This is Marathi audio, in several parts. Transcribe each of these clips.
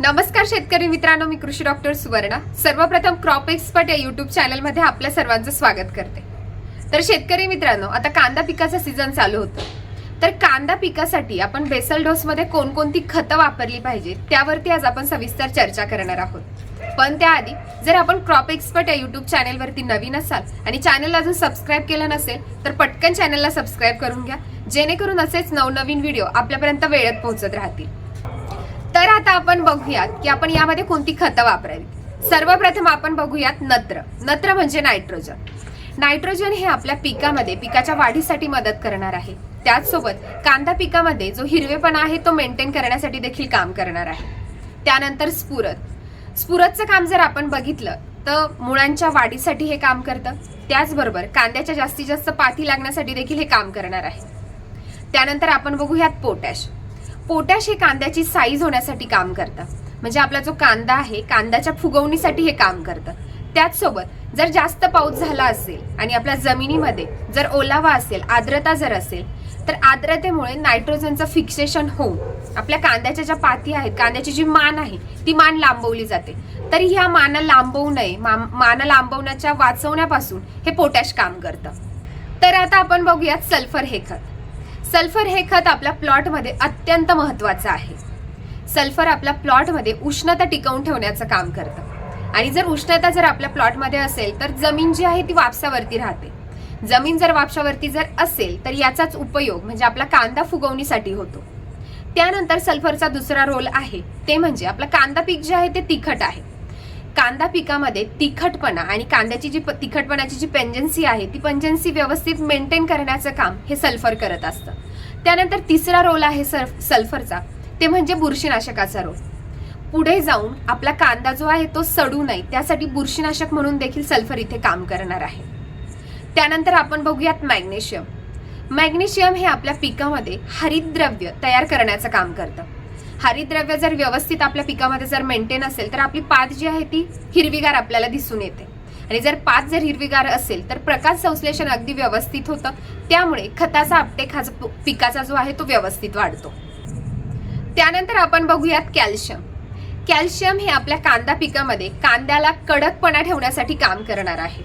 नमस्कार शेतकरी मित्रांनो मी कृषी डॉक्टर सुवर्णा. सर्वप्रथम क्रॉप एक्सपर्ट या युट्यूब चॅनलमध्ये आपल्या सर्वांचं स्वागत करते. तर शेतकरी मित्रांनो आता कांदा पिकाचा सीझन चालू होतो. तर कांदा पिकासाठी आपण बेसल डोसमध्ये कोणकोणती खतं वापरली पाहिजे त्यावरती आज आपण सविस्तर चर्चा करणार आहोत. पण त्याआधी जर आपण क्रॉप एक्सपर्ट या युट्यूब चॅनलवरती नवीन असाल आणि चॅनलला अजून सबस्क्राईब केलं नसेल तर पटकन चॅनलला सबस्क्राईब करून घ्या जेणेकरून असेच नवनवीन व्हिडिओ आपल्यापर्यंत वेळेत पोहोचत राहतील. तर आता आपण बघूयात की आपण यामध्ये कोणती खतं वापरावी सर्वप्रथम आपण बघूयात नत्र. नत्र म्हणजे नायट्रोजन. नायट्रोजन हे आपल्या पिकामध्ये पिकाच्या वाढीसाठी मदत करणार आहे. त्याचसोबत कांदा पिकामध्ये जो हिरवेपणा आहे तो मेंटेन करण्यासाठी देखील काम करणार आहे. त्यानंतर स्फुरत स्फुरतचं काम जर आपण बघितलं तर मुळांच्या वाढीसाठी हे काम करतं. त्याचबरोबर कांद्याच्या जास्तीत जास्त पाती लागण्यासाठी देखील हे काम करणार आहे. त्यानंतर आपण बघूयात पोटॅश. पोटॅश हे कांद्याची साईज होण्यासाठी काम करतं. म्हणजे आपला जो कांदा आहे कांद्याच्या फुगवणीसाठी हे काम करतं. त्याचसोबत जर जास्त पाऊस झाला असेल आणि आपल्या जमिनीमध्ये जर ओलावा असेल आर्द्रता जर असेल तर आर्द्रतेमुळे नायट्रोजनचं फिक्सेशन होऊन आपल्या कांद्याच्या ज्या पाती आहेत कांद्याची जी मान आहे ती मान लांबवली जाते. तर ह्या माना लांबवू नये मा- लांबवण्याच्या वाचवण्यापासून हे पोटॅश काम करतं. तर आता आपण बघूयात सल्फर हे खत. सल्फर हे खत आपल्या प्लॉटमध्ये अत्यंत महत्त्वाचं आहे. सल्फर आपल्या प्लॉटमध्ये उष्णता टिकवून ठेवण्याचं काम करतं. आणि जर उष्णता जर आपल्या प्लॉटमध्ये असेल तर जमीन जी आहे ती वापसावरती राहते. जमीन जर वापशावरती जर असेल तर याचाच उपयोग म्हणजे आपला कांदा फुगवणीसाठी होतो. त्यानंतर सल्फरचा दुसरा रोल आहे ते म्हणजे आपलं कांदा पीक जे आहे ते तिखट आहे. कांदा पिकामध्ये तिखटपणा आणि कांद्याची जी प- तिखटपणाची जी पेंजन्सी आहे ती पेंजन्सी व्यवस्थित मेंटेन करण्याचं काम हे सल्फर करत असतं. त्यानंतर तिसरा रोल आहे सल्फ- सल्फरचा ते म्हणजे बुरशीनाशकाचा रोल पुढे जाऊन आपला कांदा जो आहे तो सडू नये. त्यासाठी बुरशीनाशक म्हणून देखील सल्फर इथे काम करणार आहे. त्यानंतर आपण बघूयात मॅग्नेशियम मॅग्नेशियम हे आपल्या पिकामध्ये हरितद्रव्य तयार करण्याचं काम करतं. हरितद्रव्य जर व्यवस्थित आपल्या पिकामध्ये जर मेंटेन असेल तर आपली पात जी आहे ती हिरवीगार आपल्याला दिसून येते. आणि जर पात जर हिरवीगार असेल तर प्रकाश संश्लेषण अगदी व्यवस्थित होतं. त्यामुळे खताचा अपटेक हा जो पिकाचा जो आहे तो व्यवस्थित वाढतो. त्यानंतर आपण बघूयात कॅल्शियम. कॅल्शियम हे आपल्या कांदा पिकामध्ये कांद्याला कडकपणा ठेवण्यासाठी काम करणार आहे.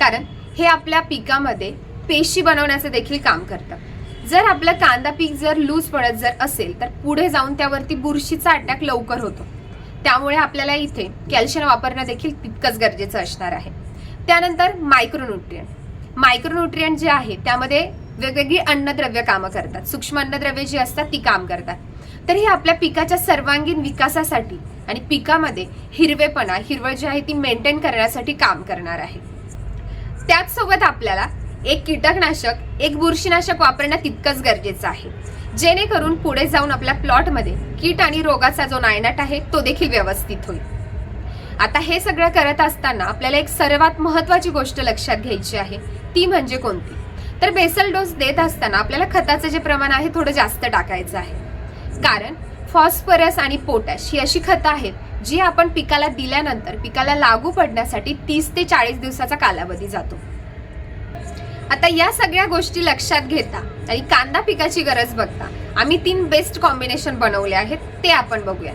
कारण हे आपल्या पिकामध्ये पेशी बनवण्याचं देखील काम करतं. जर आपलं कांदा पीक जर लूज पडत जर असेल तर पुढे जाऊन त्यावरती बुरशीचा अटॅक लवकर होतो. त्यामुळे आपल्याला इथे कॅल्शियम वापरणं देखील तितकंच गरजेचं असणार आहे. त्यानंतर मायक्रोन्युट्रियंट मायक्रोन्युट्रियंट जे आहे त्यामध्ये वेगवेगळी अन्नद्रव्य कामं करतात. सूक्ष्म अन्नद्रव्ये जी असतात ती काम करतात. तर हे आपल्या पिकाच्या सर्वांगीण विकासासाठी आणि पिकामध्ये हिरवेपणा हिरवळ जी आहे ती मेंटेन करण्यासाठी काम करणार आहे. त्याचसोबत आपल्याला एक कीटकनाशक एक बुरशीनाशक वापरणं तितकंच गरजेचं आहे. जेणेकरून पुढे जाऊन आपल्या प्लॉटमध्ये कीट आणि रोगाचा जो नायनाट आहे तो देखील व्यवस्थित होईल. आता हे सगळं करत असताना आपल्याला एक सर्वात महत्वाची गोष्ट लक्षात घ्यायची आहे. ती म्हणजे कोणती? तर बेसल डोस देत असताना आपल्याला खताचं जे प्रमाण आहे थोडं जास्त टाकायचं आहे. कारण फॉस्फरस आणि पोटॅश ही अशी खतं आहेत जी आपण पिकाला दिल्यानंतर पिकाला लागू पडण्यासाठी तीस ते चाळीस दिवसाचा कालावधी जातो. आता या सगळ्या गोष्टी लक्षात घेता आणि कांदा पिकाची गरज बघता. आम्ही तीन बेस्ट कॉम्बिनेशन बनवले आहेत ते आपण बघूया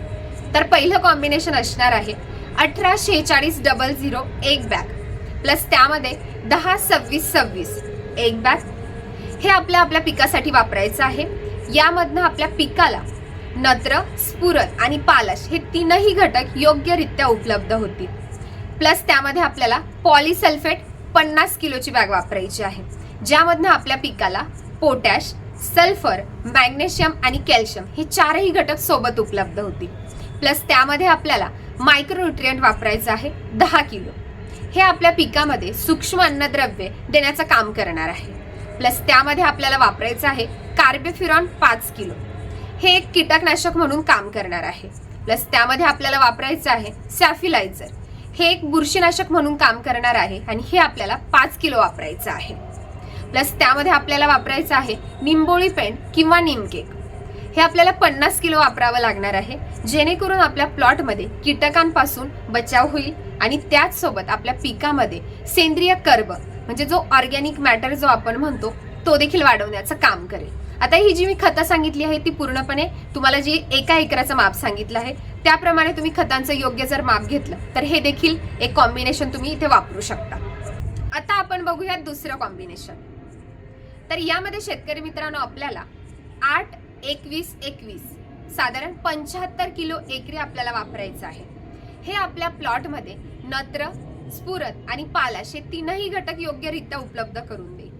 तर पहिलं कॉम्बिनेशन असणार आहे अठरा शेहेचाळीस डबल झिरो एक बॅग प्लस त्यामध्ये दहा सव्वीस सव्वीस एक बॅग हे आपल्या आपल्या पिकासाठी वापरायचं आहे. यामधनं आपल्या पिकाला नत्र स्फुरत आणि पालश हे तीनही घटक योग्यरित्या उपलब्ध होतील. प्लस त्यामध्ये आपल्याला पॉलिसल्फेट पन्नास किलोची बॅग वापरायची आहे. ज्यामधनं आपल्या पिकाला पोटॅश सल्फर मॅग्नेशियम आणि कॅल्शियम हे चारही घटक सोबत उपलब्ध होतील. प्लस त्यामध्ये आपल्याला मायक्रोन्युट्रियंट वापरायचं आहे दहा किलो. हे आपल्या पिकामध्ये सूक्ष्म अन्नद्रव्ये देण्याचं काम करणार आहे. प्लस त्यामध्ये आपल्याला वापरायचं आहे कार्बेफिरॉन पाच किलो. हे एक कीटकनाशक म्हणून काम करणार आहे. प्लस त्यामध्ये आपल्याला वापरायचं आहे सॅफिलायझर. हे एक बुरशीनाशक म्हणून काम करणार आहे आणि हे आपल्याला पाच किलो वापरायचं आहे. प्लस त्यामध्ये आपल्याला वापरायचं आहे निंबोळी पेंट किंवा निमकेक हे आपल्याला पन्नास किलो वापरावं लागणार आहे जेणेकरून आपल्या प्लॉटमध्ये कीटकांपासून बचाव होईल आणि त्याचसोबत आपल्या पिकामध्ये सेंद्रिय कर्ब म्हणजे जो ऑर्गॅनिक मॅटर जो आपण म्हणतो तो देखील वाढवण्याचं काम करेल. आता ही जी मी खतं सांगितली आहे ती पूर्णपणे तुम्हाला जी एका एकराचं माप सांगितलं आहे त्याप्रमाणे तुम्ही खतांचं योग्य जर माप घेतलं तर हे देखील एक कॉम्बिनेशन तुम्ही इथे वापरू शकता. आता आपण बघूयात दुसरं कॉम्बिनेशन तर यामध्ये शेतकरी मित्रांनो आपल्याला आठ एकवीस एकवीस साधारण पंच्याहत्तर किलो एकरी आपल्याला वापरायचं आहे. हे आपल्या प्लॉटमध्ये नत्र स्फुरत आणि पालाश हे तीनही घटक योग्यरित्या उपलब्ध करून देईल.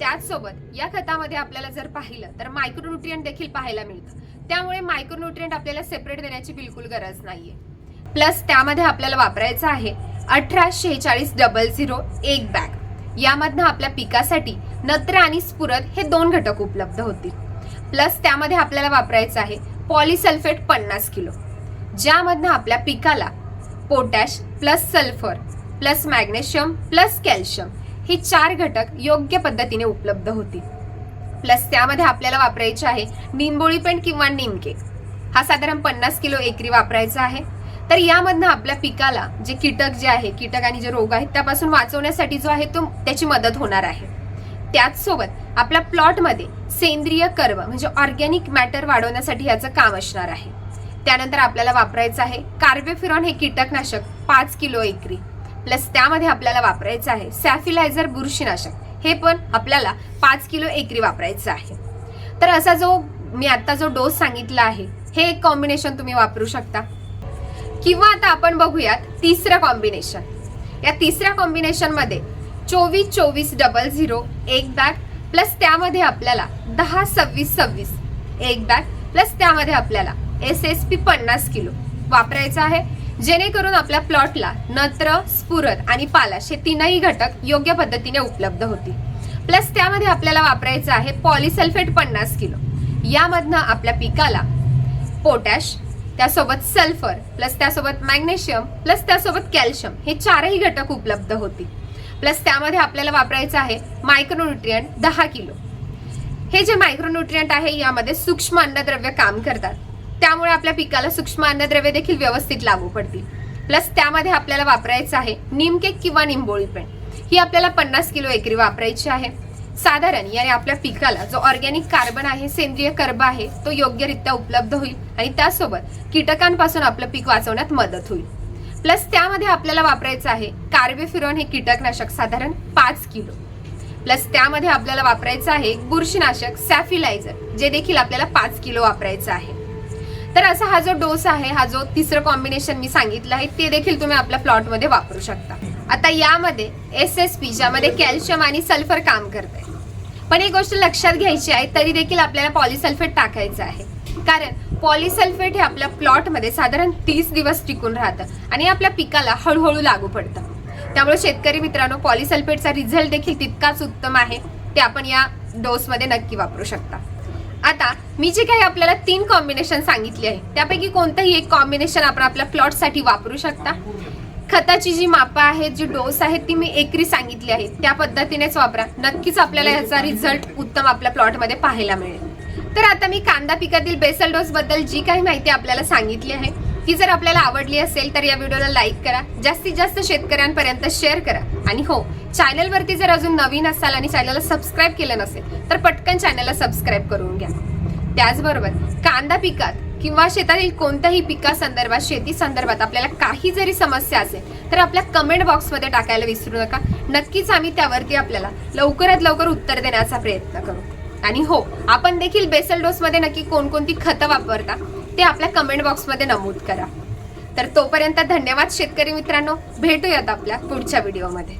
त्याचसोबत या खतामध्ये आपल्याला जर पाहिलं तर मायक्रोन्युट्रियंट देखील पाहायला मिळतं. त्यामुळे मायक्रोन्युट्रियंट आपल्याला सेपरेट देण्याची बिलकुल गरज नाहीये. प्लस त्यामध्ये आपल्याला वापरायचं आहे अठरा शेहेचाळीस डबल झिरो एक बॅग यामधनं आपल्या पिकासाठी नत्र आणि स्फुरद हे दोन घटक उपलब्ध होतील. प्लस त्यामध्ये आपल्याला वापरायचं आहे पॉलिसल्फेट पन्नास किलो. ज्यामधनं आपल्या पिकाला potash plus sulphur plus magnesium plus calcium हे चार घटक योग्य पद्धतीने उपलब्ध होतील. प्लस त्यामध्ये आपल्याला वापरायचे आहे निंबोळी पेंट किंवा निमके. हा साधारण पन्नास किलो एकरी वापरायचा आहे. तर यामधनं आपल्या पिकाला जे कीटक जे आहे कीटक आणि जे रोग आहेत त्यापासून वाचवण्यासाठी जो आहे तो त्याची मदत होणार आहे. त्याचसोबत आपल्या प्लॉटमध्ये सेंद्रिय कर्व म्हणजे ऑर्गॅनिक मॅटर वाढवण्यासाठी याचं काम असणार आहे. त्यानंतर आपल्याला वापरायचं आहे कार्बेफिरॉन हे कीटकनाशक पाच किलो एकरी. प्लस त्यामध्ये आपल्याला वापरायचं आहे सॅफिलायझर बुरशीनाशक. हे पण आपल्याला पाच किलो एकरी वापरायचं आहे. तर असा जो मी आता जो डोस सांगितला आहे हे एक कॉम्बिनेशन तुम्ही वापरू शकता. किंवा आता आपण बघूयात तिसरं कॉम्बिनेशन या तिसऱ्या कॉम्बिनेशनमध्ये चोवीस चोवीस डबल झिरो एक बॅग प्लस त्यामध्ये आपल्याला दहा सव्वीस सव्वीस एक बॅग प्लस त्यामध्ये आपल्याला एस एस पी पन्नास किलो वापरायचं आहे. जेणेकरून आपल्या प्लॉटला नत्र स्फुरत आणि पालाश हे तीनही घटक योग्य पद्धतीने उपलब्ध होतील. प्लस त्यामध्ये आपल्याला वापरायचं आहे पॉलिसल्फेट पन्नास किलो. यामधनं आपल्या पिकाला पोटॅश त्यासोबत सल्फर प्लस त्यासोबत मॅग्नेशियम प्लस त्यासोबत कॅल्शियम हे चारही घटक उपलब्ध होतील. प्लस त्यामध्ये आपल्याला वापरायचं आहे मायक्रोन्युट्रियंट दहा किलो. हे जे मायक्रोन्युट्रियंट आहे यामध्ये सूक्ष्म अन्नद्रव्य काम करतात. त्यामुळे आपल्या पिकाला सूक्ष्म अन्नद्रव्य देखील व्यवस्थित लागू पडतील. प्लस त्यामध्ये आपल्याला वापरायचं आहे निमकेक किंवा निंबोळी पेंट ही आपल्याला पन्नास किलो एकरी वापरायची आहे. साधारण याने आपल्या पिकाला जो ऑर्गॅनिक कार्बन आहे सेंद्रिय कर्ब आहे तो योग्यरित्या उपलब्ध होईल आणि त्यासोबत कीटकांपासून आपलं पीक वाचवण्यात मदत होईल. प्लस त्यामध्ये आपल्याला वापरायचं आहे कार्बेफिरॉन हे कीटकनाशक साधारण पाच किलो. प्लस त्यामध्ये आपल्याला वापरायचं आहे बुरशीनाशक सॅफिलायझर जे देखील आपल्याला पाच किलो वापरायचं आहे. तर असा हा जो डोस आहे हा जो तिसरं कॉम्बिनेशन मी सांगितलं आहे ते देखील तुम्ही आपल्या प्लॉटमध्ये वापरू शकता. आता यामध्ये एस एस पी ज्यामध्ये कॅल्शियम आणि सल्फर काम करते पण एक गोष्ट लक्षात घ्यायची आहे तरी देखील आपल्याला पॉलिसल्फेट टाकायचं आहे. कारण पॉलिसल्फेट हे आपल्या प्लॉटमध्ये साधारण तीस दिवस टिकून राहतं आणि आपल्या पिकाला हळूहळू लागू पडतं. त्यामुळे शेतकरी मित्रांनो पॉलिसल्फेटचा रिझल्ट देखील तितकाच उत्तम आहे ते आपण या डोसमध्ये नक्की वापरू शकता. आता मी जे काही आपल्याला तीन कॉम्बिनेशन सांगितले आहे त्यापैकी कोणतंही एक कॉम्बिनेशन आपण आपल्या प्लॉटसाठी वापरू शकता? खताची जी मापं आहेत जी डोस आहेत ती मी एकरी सांगितली आहे. त्या पद्धतीनेच वापरा. नक्कीच आपल्याला याचा रिझल्ट उत्तम आपल्या प्लॉटमध्ये पाहायला मिळेल. तर आता मी कांदा पिकातील बेसल डोस बद्दल जी काही माहिती आपल्याला सांगितली आहे ही जर आपल्याला आवडली असेल तर या व्हिडिओला लाईक करा. जास्तीत जास्त शेतकऱ्यांपर्यंत शेअर करा. आणि हो चॅनलवरती जर अजून नवीन असाल आणि चॅनलला सबस्क्राईब केलं नसेल तर पटकन चॅनलला सबस्क्राईब करून घ्या. त्याचबरोबर कांदा पिकात किंवा शेतातील कोणत्याही पिकासंदर्भात शेती संदर्भात आपल्याला काही जरी समस्या असेल तर आपल्या कमेंट बॉक्समध्ये टाकायला विसरू नका. नक्कीच आम्ही त्यावरती आपल्याला लवकरात लवकर उत्तर देण्याचा प्रयत्न करू. आणि हो आपण देखील बेसल डोसमध्ये नक्की कोणकोणती खतं वापरता? ते आपल्या कमेंट बॉक्समध्ये नमूद करा. तर तोपर्यंत धन्यवाद शेतकरी मित्रांनो. भेटूयात आपल्या पुढच्या व्हिडिओमध्ये